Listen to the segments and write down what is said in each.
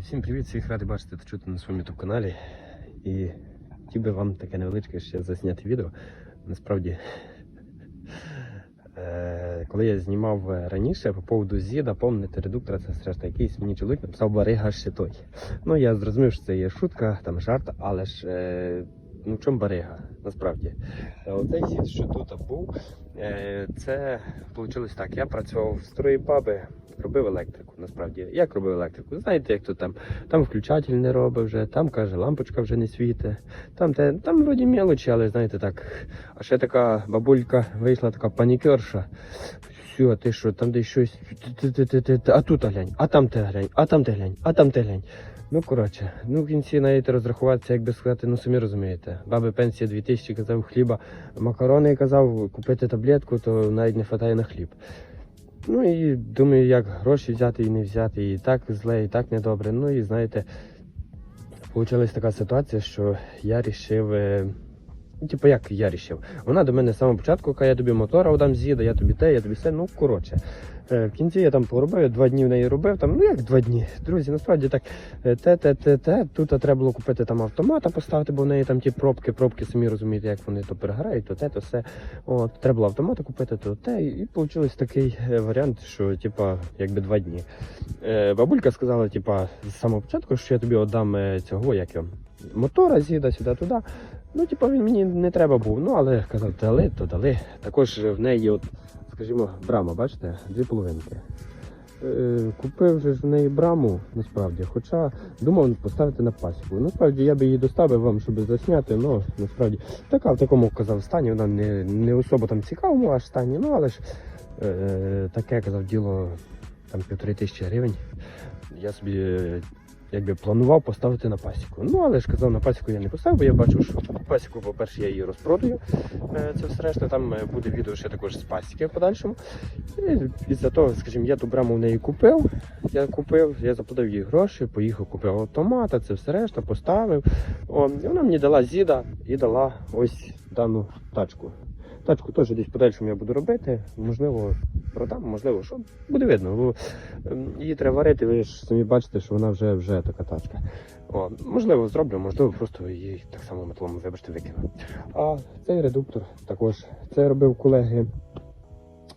Всім привіт, всіх радий бачити та чути на своєму youtube каналі. І хотів би вам таке невеличке ще засняти відео. Насправді, е, коли я знімав е, раніше по поводу зіда, помните редуктора, це страшно якийсь мені чоловік написав барига ще той. Ну я зрозумів, що це є шутка, там жарт, але ж е, ну в чому барига, насправді. Оцей зід, що тут був, е, це вийшло так. Я працював в строї паби, робив електрику. Насправді, як робив електрику? Знаєте, як то там, там включатель не робить вже, там каже, лампочка вже не світить. Там те, там вроді мелочі, але знаєте так. А ще така бабулька вийшла, така панікерша. Все, ти що, там десь щось. А тут глянь, а там те глянь, а там те глянь, а там те глянь. Ну, коротше, ну в кінці навіть розрахуватися, як би сказати, ну самі розумієте. Баби пенсія 2000, казав хліба, макарони казав, купити таблетку, то навіть не вистачає на хліб. Ну і думаю, як гроші взяти і не взяти, і так зле, і так недобре. Ну і знаєте, вийшла така ситуація, що я рішив. Типу, як я рішив? Вона до мене з самого початку каже, я тобі мотора дам з'їду, я тобі те, я тобі все. Ну, коротше. Е, В кінці я там поробив, два дні в неї робив. Там, ну як два дні. Друзі, насправді так е, те, те, те, те. Тут треба було купити там автомата поставити, бо в неї там ті пробки, пробки, самі розумієте, як вони то переграють, то те, то все. От, треба було автомата купити, то те. І вийшло такий е, варіант, що типа, якби два дні. Бабулька сказала, типа, з самого початку, що я тобі е, цього, як його, мотора, з'їда сюди, туди. Ну, типа, він мені не треба був. Ну, але казав, дали, то дали. Також в неї, от, скажімо, брама, бачите, дві половинки. Е, Купив же в неї браму, насправді, хоча думав поставити на пасіку. Насправді я би її доставив вам, щоб засняти, але насправді така в такому казав стані, вона не, не особо там цікавому аж стані, ну але ж е, таке казав діло там півтори тисячі гривень. Я собі е, якби планував поставити на пасіку. Ну, але ж казав, на пасіку я не поставив, бо я бачу, що пасіку, по-перше, я її розпродаю. Е, Це все решта. Там е, буде відео ще також з пасіки в подальшому. І за того, скажімо, я ту браму в неї купив. Я купив, я заплатив їй гроші, поїхав, купив автомата, це все решта, поставив. О, і вона мені дала зіда і дала ось дану тачку. Тачку теж десь подальшому я буду робити. Можливо, продам, можливо, що буде видно. Бо ем, її треба варити, ви ж самі бачите, що вона вже, вже така тачка. О, можливо, зроблю, можливо, просто її так само метлом, вибачте, викину. А цей редуктор також. Це робив колеги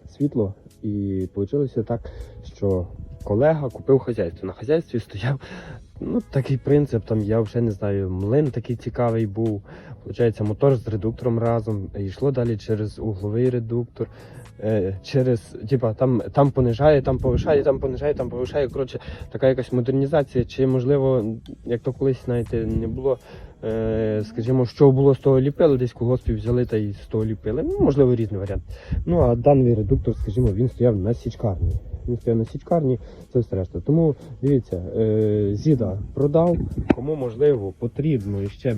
світло, і вийшло так, що колега купив хазяйство. На хазяйстві стояв ну, такий принцип, там я вже не знаю, млин такий цікавий був. Получається, мотор з редуктором разом. І йшло далі через угловий редуктор. е, Через, типа, там, там понижає, там повишає, там понижає, там повишає. Коротше, така якась модернізація, чи можливо, як то колись, знаєте, не було, е, скажімо, що було з того ліпили, десь колгоспів взяли та й з того ліпили. Ну, можливо, різний варіант. Ну, а даний редуктор, скажімо, він стояв на січкарні. Він на січкарні, це все решта. Тому дивіться, е, зіда продав, кому можливо потрібно ще.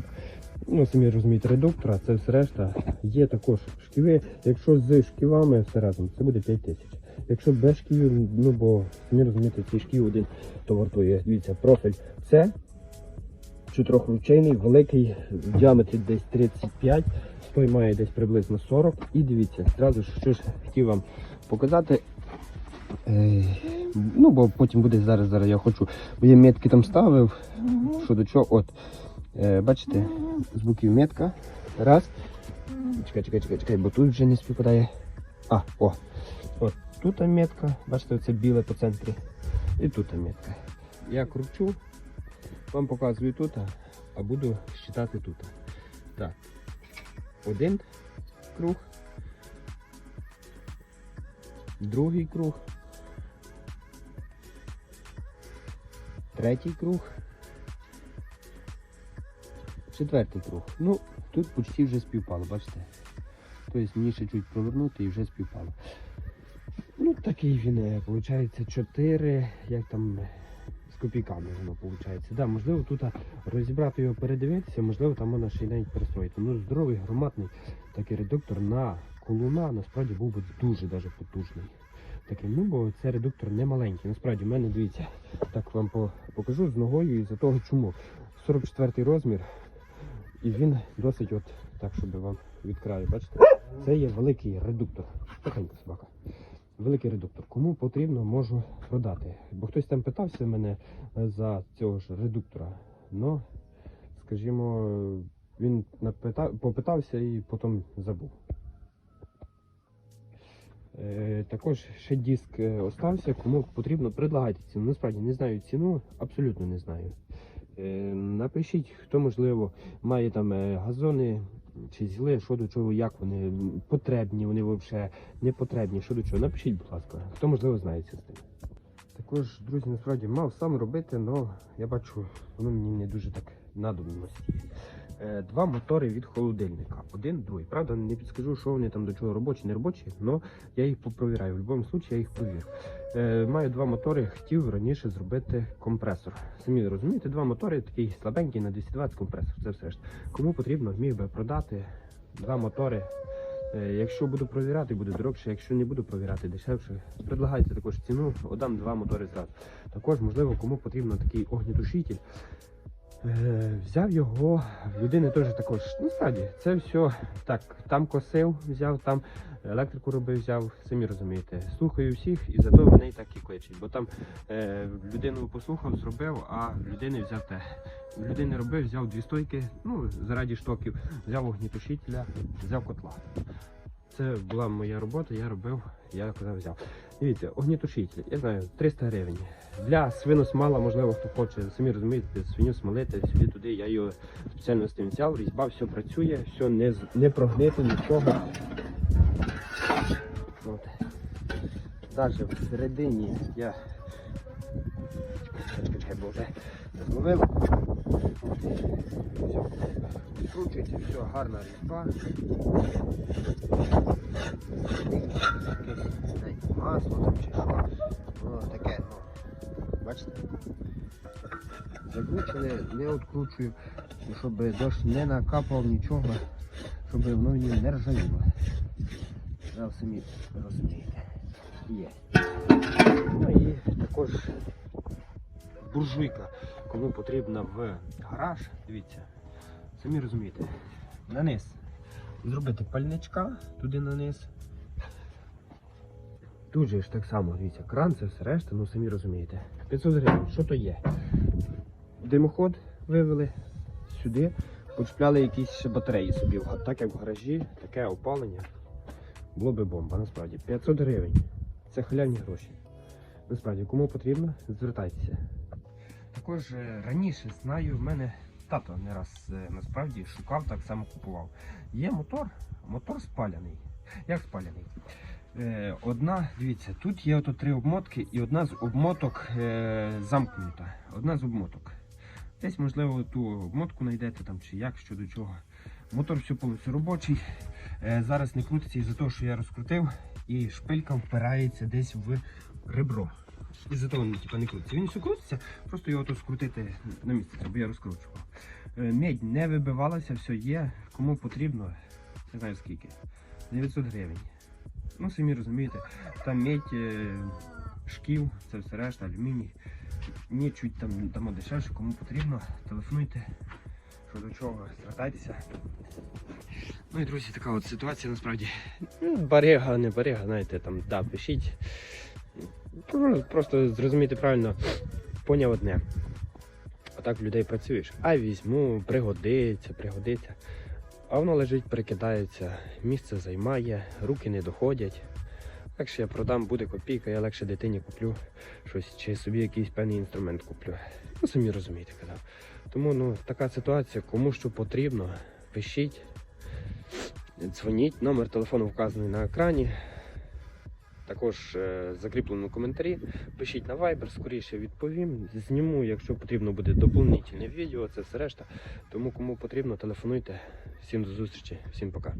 Ну, самі розумієте, редуктора, це все решта. Є також шківи. Якщо з шківами все разом, це буде 5 тисяч. Якщо без шківів, ну бо самі розумієте, цей шків один то вартує. Дивіться, профіль це чотирьохручейний, великий, в діаметрі десь 35, той має десь приблизно 40. І дивіться, зразу ж що ж хотів вам показати. Е, ну, бо потім буде зараз, зараз я хочу, бо я метки там ставив, що до чого. От, е, бачите, з боків метка. Раз. Чекай, чекай, чекай, чекай, бо тут вже не співпадає. А, о. От тут метка, бачите, оце біле по центрі. І тут метка. Я кручу, вам показую тут, а буду считати тут. Так. Один круг. Другий круг. Третій круг. Четвертий круг. Ну, тут почти вже співпало, бачите? Тобто мені ще чуть провернути і вже співпало. Ну, такий він, виходить, 4, як там е, з копійками воно виходить. Да, можливо, тут розібрати його, передивитися, можливо, там можна ще й навіть перестроїти. Ну, здоровий, громадний такий редуктор на колуна насправді був би дуже даже потужний. Такий, ну, бо це редуктор не маленький. Насправді, в мене, дивіться, так вам покажу з ногою із-за того, чому. 44 розмір, і він досить от так, щоб вам від краю, бачите? Це є великий редуктор. Тихенька собака. великий редуктор. Кому потрібно, можу продати. Бо хтось там питався мене е, за цього ж редуктора. Ну, скажімо, він напитав, попитався і потім забув. Е, також ще диск е, остався, кому потрібно, предлагайте ціну. Насправді не знаю ціну, абсолютно не знаю. Е, напишіть, хто можливо має там газони чи зіли, що до чого, як вони м, потрібні, вони взагалі не потрібні, що до чого. Напишіть, будь ласка, хто можливо знається з тим. Також, друзі, насправді мав сам робити, але я бачу, воно мені не дуже так надобності. Е, Два мотори від холодильника. Один, другий. Правда, не підскажу, що вони там до чого робочі, не робочі, але я їх попровіряю. В будь-якому випадку я їх провірю. Е, Маю два мотори, хотів раніше зробити компресор. Самі розумієте, два мотори, такий слабенький на 220 компресор. Це все ж. Кому потрібно, міг би продати два мотори. Е, Якщо буду провіряти, буде дорожче. Якщо не буду провіряти, дешевше. Предлагайте також ціну, отдам два мотори зразу. Також, можливо, кому потрібно такий огнітушитель. Е, взяв його, в людини теж також. Ну, справді, це все так, там косив, взяв, там електрику робив, взяв, самі розумієте. Слухаю всіх і зато мене і так і кличуть. Бо там е, людину послухав, зробив, а людини взяв те. Людини робив, взяв дві стойки, ну, заради штоків, взяв огнітушителя, взяв котла. Це була моя робота, я робив, я куди взяв. Дивіться, огнітушитель, я знаю, 300 гривень. Для свиносмала, можливо, хто хоче, самі розумієте, свиню смолити сюди туди. Я його спеціально з тим взяв, різьба, все працює, все не, не прогнито, нічого. От. Навіть всередині я. Чекай, чекай, бо вже зловив. От. Все. Гарна різьба. Якесь масло там чи що. Ну, таке, ну. Бачите? Закручене, не відкручую, щоб дощ не накапав нічого, щоб воно мені не ржавіло. Ви самі розумієте. Є. Ну і також буржуйка, кому потрібна в гараж, дивіться, самі розумієте. На. Зробити пальничка туди на низ. Тут же ж так само, дивіться, кран, це все решта, ну самі розумієте. 500 гривень, що то є? Димоход вивели сюди, почіпляли якісь батареї собі, так як в гаражі, таке опалення. Було би бомба, насправді. 500 гривень. Це халявні гроші. Насправді, кому потрібно, звертайтеся. Також е, раніше знаю, в мене тато не раз е, насправді шукав, так само купував. Є мотор, мотор спаляний. Як спаляний? Е, одна, дивіться, тут є ото три обмотки, і одна з обмоток замкнута. Одна з обмоток. Десь, можливо, ту обмотку знайдете там чи як, що до чого. Мотор все повністю робочий. Зараз не крутиться із-за того, що я розкрутив, і шпилька впирається десь в ребро. Із-за він типу, не крутиться. Він все крутиться, просто його тут скрутити на місце, треба я розкручував. Е, Медь не вибивалася, все є. Кому потрібно, не знаю скільки. 900 гривень. Ну, самі розумієте, там медь, е, шків, це все решта, алюміній. Ні, чуть там дамо дешевше, кому потрібно, телефонуйте, що до чого, звертайтеся. Ну і друзі, така от ситуація насправді. Ну, Барига, не барига, знаєте, там, да, пишіть. Ну, Просто зрозуміти правильно, поняв одне. Отак в людей працюєш. А візьму, пригодиться, пригодиться. А воно лежить, перекидається, місце займає, руки не доходять. Якщо я продам, буде копійка, я легше дитині куплю щось, чи собі якийсь певний інструмент куплю. Ну, самі розумієте, казав. Тому ну, така ситуація, кому що потрібно, пишіть, дзвоніть, номер телефону вказаний на екрані. Також е, закріплено в коментарі. Пишіть на Viber, скоріше відповім. Зніму, якщо потрібно буде доповнительне відео, це все решта. Тому кому потрібно, телефонуйте. Всім до зустрічі, всім пока.